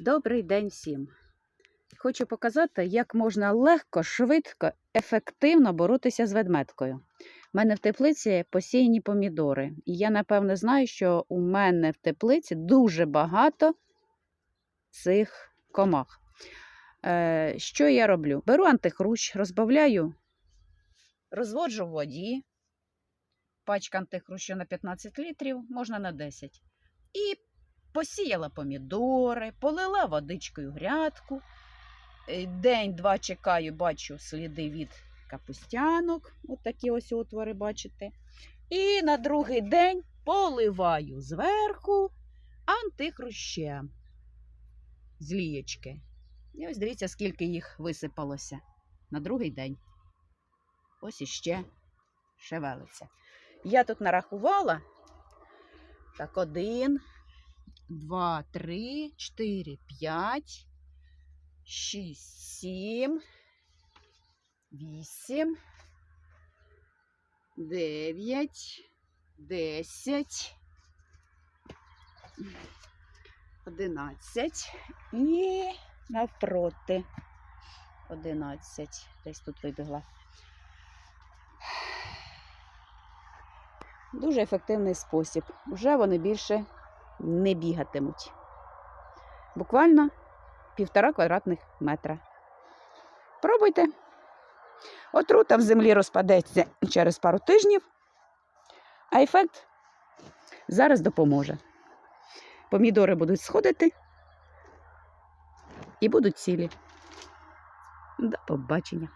Добрий день всім! Хочу показати, як можна легко, швидко, ефективно боротися з ведметкою. У мене в теплиці посіяні помідори. І я, напевно, знаю, що у мене в теплиці дуже багато цих комах. Е, що я роблю? Беру антихрущ, розбавляю, розводжу в воді. Пачка антихрущу на 15 літрів, можна на 10. І посіяла помідори, полила водичкою грядку. Е, День-два чекаю, бачу сліди від капустянок. От такі ось отвори, бачите. І на другий день поливаю зверху антихрущем з лієчки. І ось дивіться, скільки їх висипалося на другий день. Ось іще шевелиться. Я тут нарахувала. Так, один, два, три, чотири, п'ять, шість, сім, вісім, дев'ять, десять, одинадцять і навпроти. Одинадцять. Десь тут вибігла. Дуже ефективний спосіб. Вже вони більше не бігатимуть. Буквально півтора квадратних метра. Пробуйте. Отрута в землі розпадеться через пару тижнів, а ефект зараз допоможе. Помідори будуть сходити і будуть цілі. До побачення.